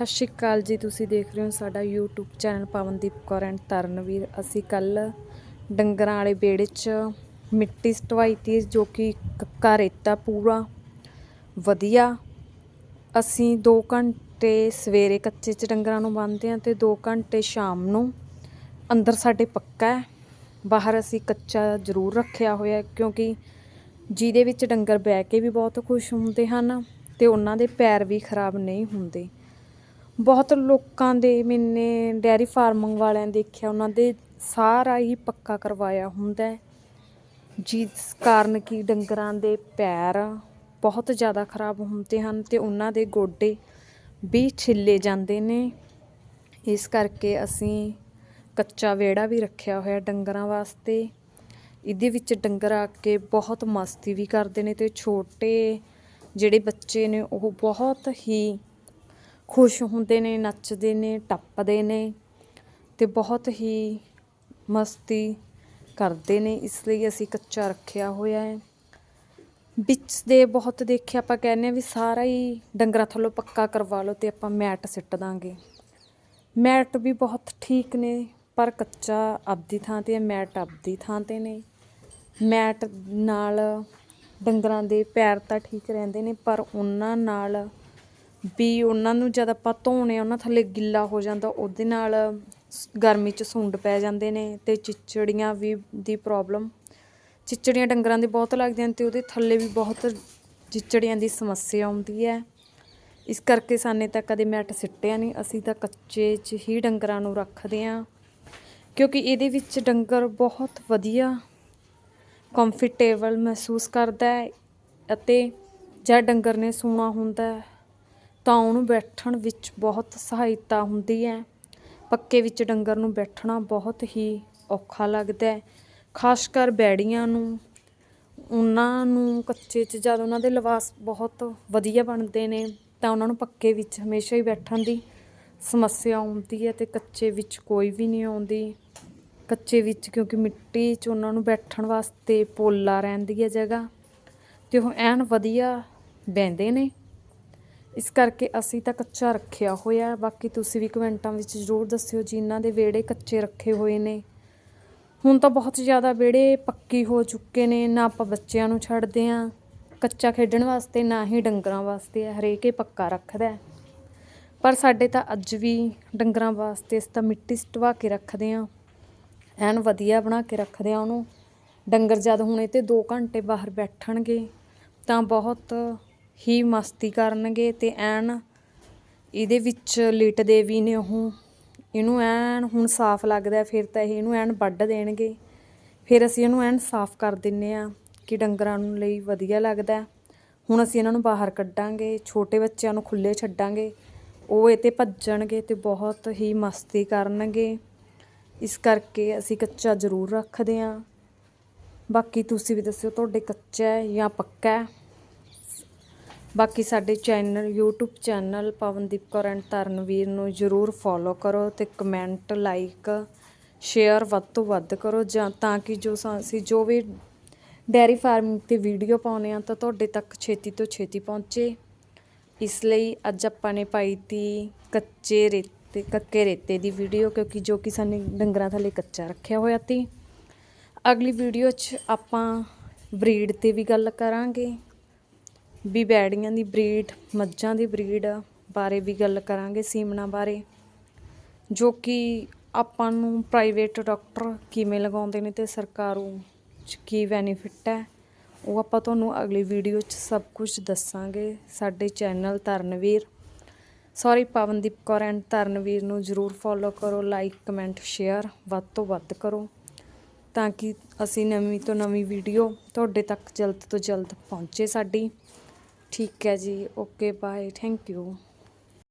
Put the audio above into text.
ਸਤਿ ਸ਼੍ਰੀ ਅਕਾਲ ਜੀ, ਤੁਸੀਂ ਦੇਖ ਰਹੇ ਹੋ ਸਾਡਾ YouTube channel Pavandeep Kaur and Tarnveer. ਅਸੀਂ ਕੱਲ ਡੰਗਰਾਂ ਵਾਲੇ ਵਿਹੜੇ 'ਚ ਮਿੱਟੀ ਸਟਵਾਈ ਤੀ, ਜੋ ਕਿ ਕੱਕਾ ਰੇਤਾ ਪੂਰਾ ਵਧੀਆ। ਅਸੀਂ 2 ਘੰਟੇ ਸਵੇਰੇ ਕੱਚੇ 'ਚ ਡੰਗਰਾਂ ਨੂੰ ਬੰਨ੍ਹਦੇ ਹਾਂ ਤੇ 2 ਘੰਟੇ ਸ਼ਾਮ ਨੂੰ ਅੰਦਰ ਸਾਡੇ ਪੱਕਾ ਹੈ। ਬਾਹਰ ਅਸੀਂ ਕੱਚਾ ਜ਼ਰੂਰ ਰੱਖਿਆ ਹੋਇਆ ਕਿਉਂਕਿ ਜਿਹਦੇ ਵਿੱਚ ਡੰਗਰ ਬਹਿ ਕੇ ਵੀ ਬਹੁਤ ਖੁਸ਼ ਹੁੰਦੇ ਹਨ ਤੇ ਉਹਨਾਂ ਦੇ ਪੈਰ ਵੀ ਖਰਾਬ ਨਹੀਂ ਹੁੰਦੇ। ਬਹੁਤ ਲੋਕਾਂ ਦੇ ਮੈਨੇ ਡੈਰੀ ਫਾਰਮਿੰਗ ਵਾਲਿਆਂ ਦੇਖਿਆ, ਉਹਨਾਂ ਦੇ ਸਾਰਾ ਹੀ ਪੱਕਾ ਕਰਵਾਇਆ ਹੁੰਦਾ ਜਿਸ ਕਾਰਨ ਕਿ ਡੰਗਰਾਂ ਦੇ ਪੈਰ ਬਹੁਤ ਜ਼ਿਆਦਾ ਖਰਾਬ ਹੁੰਦੇ ਹਨ ਤੇ ਉਹਨਾਂ ਦੇ ਗੋਡੇ ਵੀ ਛਿੱਲੇ ਜਾਂਦੇ ਨੇ। ਇਸ ਕਰਕੇ ਅਸੀਂ ਕੱਚਾ ਵਿਹੜਾ ਵੀ ਰੱਖਿਆ ਹੋਇਆ ਡੰਗਰਾਂ ਵਾਸਤੇ। ਇਹਦੇ ਵਿੱਚ ਡੰਗਰ ਆ ਕੇ ਬਹੁਤ ਮਸਤੀ ਵੀ ਕਰਦੇ ਨੇ ਤੇ ਛੋਟੇ ਜਿਹੜੇ ਬੱਚੇ ਨੇ ਉਹ ਬਹੁਤ ਹੀ ਖੁਸ਼ ਹੁੰਦੇ ਨੇ, ਨੱਚਦੇ ਨੇ, ਟੱਪਦੇ ਨੇ ਅਤੇ ਬਹੁਤ ਹੀ ਮਸਤੀ ਕਰਦੇ ਨੇ। ਇਸ ਲਈ ਅਸੀਂ ਕੱਚਾ ਰੱਖਿਆ ਹੋਇਆ ਹੈ। ਵਿੱਚ ਦੇ ਬਹੁਤ ਦੇਖਿਆ ਆਪਾਂ ਕਹਿੰਦੇ ਆ ਵੀ ਸਾਰਾ ਹੀ ਡੰਗਰਾਂ ਥੱਲੋਂ ਪੱਕਾ ਕਰਵਾ ਲਓ ਤੇ ਆਪਾਂ ਮੈਟ ਸਿੱਟ ਦਾਂਗੇ। ਮੈਟ ਵੀ ਬਹੁਤ ਠੀਕ ਨੇ, ਪਰ ਕੱਚਾ ਆਪਦੀ ਥਾਂ ਤੇ ਹੈ, ਮੈਟ ਆਪਦੀ ਥਾਂ ਤੇ ਨੇ। ਮੈਟ ਨਾਲ ਡੰਗਰਾਂ ਦੇ ਪੈਰ ਤਾਂ ਠੀਕ ਰਹਿੰਦੇ ਨੇ, ਪਰ ਉਹਨਾਂ ਨਾਲ ਵੀ ਉਹਨਾਂ ਨੂੰ ਜਦ ਆਪਾਂ ਧੋਣੇ ਆ ਉਹਨਾਂ ਥੱਲੇ ਗਿੱਲਾ ਹੋ ਜਾਂਦਾ, ਉਹਦੇ ਨਾਲ ਗਰਮੀ 'ਚ ਸੁੰਡ ਪੈ ਜਾਂਦੇ ਨੇ ਅਤੇ ਚਿਚੜੀਆਂ ਵੀ ਦੀ ਪ੍ਰੋਬਲਮ ਚਿਚੜੀਆਂ ਡੰਗਰਾਂ ਦੇ ਬਹੁਤ ਲੱਗਦੀਆਂ ਨੇ ਤੇ ਉਹਦੇ ਥੱਲੇ ਵੀ ਬਹੁਤ ਚਿਚੜੀਆਂ ਦੀ ਸਮੱਸਿਆ ਆਉਂਦੀ ਹੈ। ਇਸ ਕਰਕੇ ਸਾਨੇ ਤਾਂ ਕਦੇ ਮੈਟ ਸਿੱਟਿਆ ਨਹੀਂ, ਅਸੀਂ ਤਾਂ ਕੱਚੇ 'ਚ ਹੀ ਡੰਗਰਾਂ ਨੂੰ ਰੱਖਦੇ ਹਾਂ। ਕਿਉਂਕਿ ਇਹਦੇ ਵਿੱਚ ਡੰਗਰ ਬਹੁਤ ਵਧੀਆ ਕੰਫਰਟੇਬਲ ਮਹਿਸੂਸ ਕਰਦਾ ਹੈ ਅਤੇ ਜਦ ਡੰਗਰ ਨੇ ਸੂਣਾ ਹੁੰਦਾ ਹੈ ਤਾਂ ਉਹਨੂੰ ਬੈਠਣ ਵਿੱਚ ਬਹੁਤ ਸਹਾਇਤਾ ਹੁੰਦੀ ਹੈ। ਪੱਕੇ ਵਿੱਚ ਡੰਗਰ ਨੂੰ ਬੈਠਣਾ ਬਹੁਤ ਹੀ ਔਖਾ ਲੱਗਦਾ ਖਾਸ ਕਰ ਬੈੜੀਆਂ ਨੂੰ, ਉਹਨਾਂ ਨੂੰ ਕੱਚੇ 'ਚ ਜਦ ਉਹਨਾਂ ਦੇ ਲਿਬਾਸ ਬਹੁਤ ਵਧੀਆ ਬਣਦੇ ਨੇ, ਤਾਂ ਉਹਨਾਂ ਨੂੰ ਪੱਕੇ ਵਿੱਚ ਹਮੇਸ਼ਾ ਹੀ ਬੈਠਣ ਦੀ ਸਮੱਸਿਆ ਆਉਂਦੀ ਹੈ ਅਤੇ ਕੱਚੇ ਵਿੱਚ ਕੋਈ ਵੀ ਨਹੀਂ ਆਉਂਦੀ। ਕੱਚੇ ਵਿੱਚ ਕਿਉਂਕਿ ਮਿੱਟੀ 'ਚ ਉਹਨਾਂ ਨੂੰ ਬੈਠਣ ਵਾਸਤੇ ਪੋਲਾ ਰਹਿੰਦੀ ਹੈ ਜਗ੍ਹਾ ਅਤੇ ਉਹ ਐਨ ਵਧੀਆ ਬਹਿੰਦੇ ਨੇ। ਇਸ ਕਰਕੇ ਅਸੀਂ ਤਾਂ ਕੱਚਾ ਰੱਖਿਆ ਹੋਇਆ ਬਾਕੀ ਤੁਸੀਂ ਵੀ ਕਮੈਂਟਾਂ ਵਿੱਚ ਜ਼ਰੂਰ ਦੱਸਿਓ ਜਿਨ੍ਹਾਂ ਦੇ ਵਿਹੜੇ ਕੱਚੇ ਰੱਖੇ ਹੋਏ ਨੇ। ਹੁਣ ਤਾਂ ਬਹੁਤ ਜ਼ਿਆਦਾ ਵਿਹੜੇ ਪੱਕੀ ਹੋ ਚੁੱਕੇ ਨੇ, ਨਾ ਆਪਾਂ ਬੱਚਿਆਂ ਨੂੰ ਛੱਡਦੇ ਆ। ਕੱਚਾ ਖੇਡਣ ਵਾਸਤੇ, ਨਾ ਹੀ ਡੰਗਰਾਂ ਵਾਸਤੇ ਹਰੇਕ ਹੀ ਪੱਕਾ ਰੱਖਦਾ ਪਰ ਸਾਡੇ ਤਾਂ ਅੱਜ ਵੀ ਡੰਗਰਾਂ ਵਾਸਤੇ ਇਸ ਤਾਂ ਮਿੱਟੀ ਸਟਵਾ ਕੇ ਰੱਖਦੇ ਆ। ਐਨ ਵਧੀਆ ਬਣਾ ਕੇ ਰੱਖਦੇ ਆ ਉਹਨੂੰ। ਡੰਗਰ ਜਦ ਹੁਣ ਇਹ ਤੇ 2 ਘੰਟੇ ਬਾਹਰ ਬੈਠਣਗੇ, ਤਾਂ ਬਹੁਤ ਹੀ ਮਸਤੀ ਕਰਨਗੇ ਅਤੇ ਐਨ ਇਹਦੇ ਵਿੱਚ ਲਿਟਦੇ ਵੀ ਨੇ ਉਹ। ਇਹਨੂੰ ਐਨ ਹੁਣ ਸਾਫ਼ ਲੱਗਦਾ ਫਿਰ ਤਾਂ ਇਹ ਇਹਨੂੰ ਐਨ ਵੱਢ ਦੇਣਗੇ। ਫਿਰ ਅਸੀਂ ਇਹਨੂੰ ਐਨ ਸਾਫ਼ ਕਰ ਦਿੰਨੇ ਆ ਕਿ ਡੰਗਰਾਂ ਨੂੰ ਲਈ ਵਧੀਆ ਲੱਗਦਾ ਹੁਣ ਅਸੀਂ ਇਹਨਾਂ ਨੂੰ ਬਾਹਰ ਕੱਢਾਂਗੇ, ਛੋਟੇ ਬੱਚਿਆਂ ਨੂੰ ਖੁੱਲੇ ਛੱਡਾਂਗੇ। ਉਹ ਇਹ ਤੇ ਭੱਜਣਗੇ ਤੇ ਬਹੁਤ ਹੀ ਮਸਤੀ ਕਰਨਗੇ। ਇਸ ਕਰਕੇ ਅਸੀਂ ਕੱਚਾ ਜ਼ਰੂਰ ਰੱਖਦੇ ਹਾਂ। ਬਾਕੀ ਤੁਸੀਂ ਵੀ ਦੱਸਿਓ ਤੁਹਾਡੇ ਕੱਚਾ ਹੈ ਜਾਂ ਪੱਕਾ ਹੈ। ਬਾਕੀ ਸਾਡੇ channel, YouTube channel Pavandeep Kaur and Tarnveer ਨੂੰ ਜਰੂਰ ਫੋਲੋ ਕਰੋ ਤੇ ਕਮੈਂਟ ਲਾਈਕ ਸ਼ੇਅਰ ਵੱਧ ਤੋਂ ਵੱਧ ਕਰੋ ਜਾਂ ਤਾਂ ਕਿ ਜੋ ਸਾ- ਅਸੀਂ ਜੋ ਵੀ ਡੈਰੀ ਫਾਰਮਿੰਗ ਤੇ ਵੀਡੀਓ ਪਾਉਨੇ ਆ ਤਾਂ ਤੁਹਾਡੇ ਤੱਕ ਛੇਤੀ ਤੋਂ ਛੇਤੀ ਪਹੁੰਚੇ। ਇਸ ਲਈ ਅੱਜ ਆਪਾਂ ਨੇ ਪਾਈ ਤੀ ਕੱਚੇ ਰੇਤੇ ਕੱਕੇ ਰੇਤੇ ਦੀ ਵੀਡੀਓ ਕਿਉਂਕਿ ਜੋ ਕਿ ਸਾਨੂੰ ਡੰਗਰਾਂ ਥੱਲੇ ਕੱਚਾ ਰੱਖਿਆ ਹੋਇਆ ਤੀ। ਅਗਲੀ ਵੀਡੀਓ 'ਚ ਆਪਾਂ ਬਰੀਡ ਤੇ ਵੀ ਗੱਲ ਕਰਾਂਗੇ। ਵੀ ਬੈੜੀਆਂ ਦੀ ਬਰੀਡ, ਮੱਝਾਂ ਦੀ ਬਰੀਡ ਬਾਰੇ ਵੀ ਗੱਲ ਕਰਾਂਗੇ ਸੀਮਨਾ ਬਾਰੇ, ਜੋ ਕਿ ਆਪਾਂ ਨੂੰ ਪ੍ਰਾਈਵੇਟ ਡਾਕਟਰ ਕਿਵੇਂ ਲਗਾਉਂਦੇ ਨੇ ਤੇ ਸਰਕਾਰੂ ਚ ਕੀ ਬੈਨੀਫਿਟ ਹੈ, ਉਹ ਆਪਾਂ ਤੁਹਾਨੂੰ ਅਗਲੀ ਵੀਡੀਓ 'ਚ ਸਭ ਕੁਝ ਦੱਸਾਂਗੇ। ਸਾਡੇ channel Tarnveer sorry Pavandeep Kaur and Tarnveer ਨੂੰ ਜਰੂਰ ਫੋਲੋ ਕਰੋ ਲਾਈਕ ਕਮੈਂਟ ਸ਼ੇਅਰ ਵੱਧ ਤੋਂ ਵੱਧ ਕਰੋ, ਤਾਂ ਕਿ ਅਸੀਂ ਨਵੀਂ ਤੋਂ ਨਵੀਂ ਵੀਡੀਓ ਤੁਹਾਡੇ ਤੱਕ ਜਲਦ ਤੋਂ ਜਲਦ ਪਹੁੰਚੇ ਸਾਡੀ। ਠੀਕ ਹੈ ਜੀ ਓਕੇ ਬਾਏ ਥੈਂਕ ਯੂ